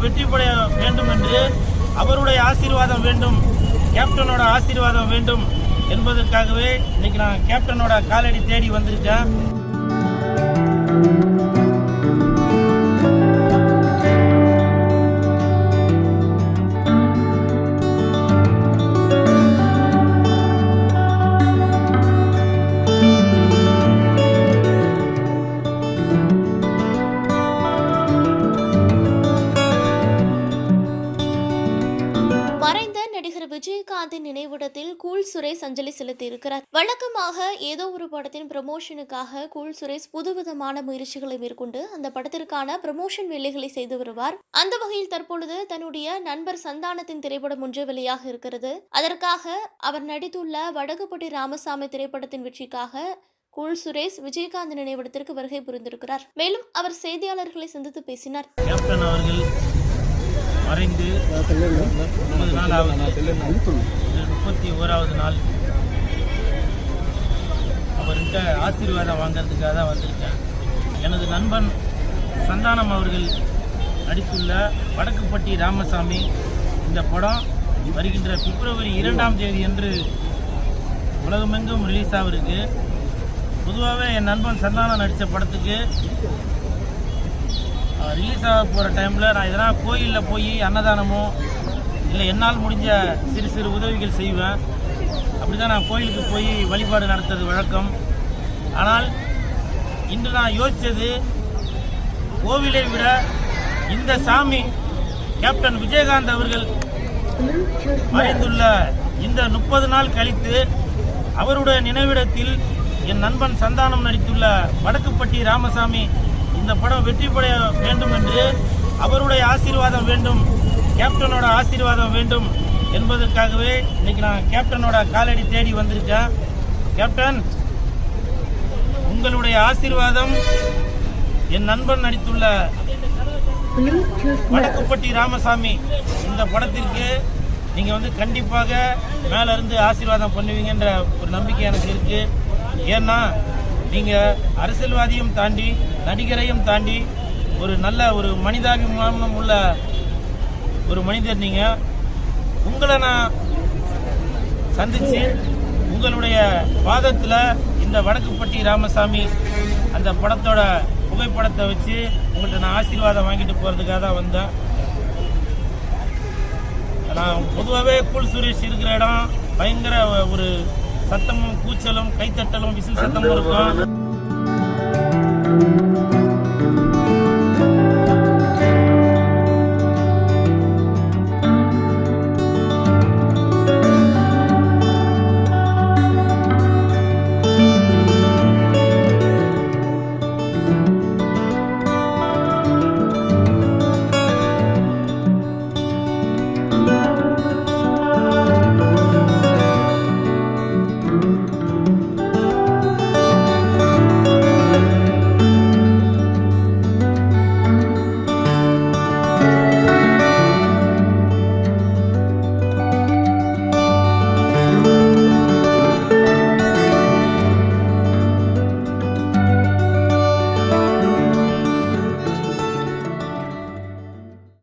படம் வெற்றி பெற வேண்டும் என்று அவருடைய ஆசீர்வாதம் வேண்டும் கேப்டனோட ஆசீர்வாதம் வேண்டும் என்பதற்காகவே இன்னைக்கு நான் கேப்டனோட காலடி தேடி வந்திருக்கேன். விஜயகாந்தின் நினைவிடத்தில் கூல் சுரேஷ் அஞ்சலி செலுத்தியிருக்கிறார். வழக்கமாக ஏதோ ஒரு படத்தின் ப்ரமோஷனுக்காக கூல் சுரேஷ் புதுவிதமான முயற்சிகளை மேற்கொண்டு அந்த படத்திற்கான ப்ரமோஷன் வேலைகளை செய்து வருவார். அந்த வகையில் தற்பொழுது தன்னுடைய நண்பர் சந்தானத்தின் திரைப்படம் ஒன்று வெளியாக இருக்கிறது. அதற்காக அவர் நடித்துள்ள வடகுப்பட்டி ராமசாமி திரைப்படத்தின் வெற்றிக்காக கூல் சுரேஷ் விஜயகாந்த் நினைவிடத்திற்கு வருகை புரிந்திருக்கிறார். மேலும் அவர் செய்தியாளர்களை சந்தித்து பேசினார். கேப்டன் அவர்கள் மறைந்து முப்பது நாள் ஆகுது முப்பத்தி ஓராவது நாள். அவர்கிட்ட ஆசீர்வாதம் வாங்கிறதுக்காக தான் வந்திருக்கேன். எனது நண்பன் சந்தானம் அவர்கள் நடித்துள்ள வடக்குப்பட்டி ராமசாமி இந்த படம் வருகின்ற பிப்ரவரி இரண்டாம் தேதி அன்று உலகமெங்கும் ரிலீஸ் ஆகிருக்கு பொதுவாகவே என் நண்பன் சந்தானம் நடித்த படத்துக்கு ரிலீஸ் ஆக போகிற டைமில் நான் எதனா கோயிலில் போய் அன்னதானமோ இல்லை என்னால் முடிஞ்ச சிறு சிறு உதவிகள் செய்வேன். அப்படி தான் நான் கோயிலுக்கு போய் வழிபாடு நடத்துறது வழக்கம். ஆனால் இன்று நான் யோசித்தது கோவிலை விட இந்த சாமி கேப்டன் விஜயகாந்த் அவர்கள் மறைந்துள்ள இந்த முப்பது நாள் கழித்து அவருடைய நினைவிடத்தில் என் நண்பன் சந்தானம் நடித்துள்ள வடக்குப்பட்டி ராமசாமி இந்த படம் வெற்றி பெற வேண்டும் என்று அவருடைய ஆசீர்வாதம் வேண்டும் கேப்டனோட ஆசீர்வாதம் வேண்டும் என்பதற்காகவே இன்னைக்கு நான் கேப்டனோட காலடி தேடி வந்திருக்கேன். கேப்டன் உங்களுடைய ஆசீர்வாதம் என் நண்பன் நடித்துள்ள வடக்குப்பட்டி ராமசாமி இந்த படத்திற்கு நீங்கள் வந்து கண்டிப்பாக மேலேருந்து ஆசீர்வாதம் பண்ணுவீங்கன்ற ஒரு நம்பிக்கை எனக்கு இருக்குது ஏன்னா நீங்கள் அரசியல்வாதியும் தாண்டி நடிகரையும் தாண்டி ஒரு நல்ல ஒரு மனிதாபிமானம் உள்ள ஒரு மனிதர் நீங்கள் உங்களை நான் சந்தித்து உங்களுடைய வாதத்தில் இந்த வடக்குப்பட்டி ராமசாமி அந்த படத்தோட புகைப்படத்தை வச்சு உங்கள்கிட்ட நான் ஆசீர்வாதம் வாங்கிட்டு போகிறதுக்காக தான் வந்தேன். நான் பொதுவாகவே கூல் சுரேஷ் இருக்கிற இடம் பயங்கர ஒரு சத்தமும் கூச்சலும் கைத்தட்டலும் விசில் சத்தமும் இருக்கும்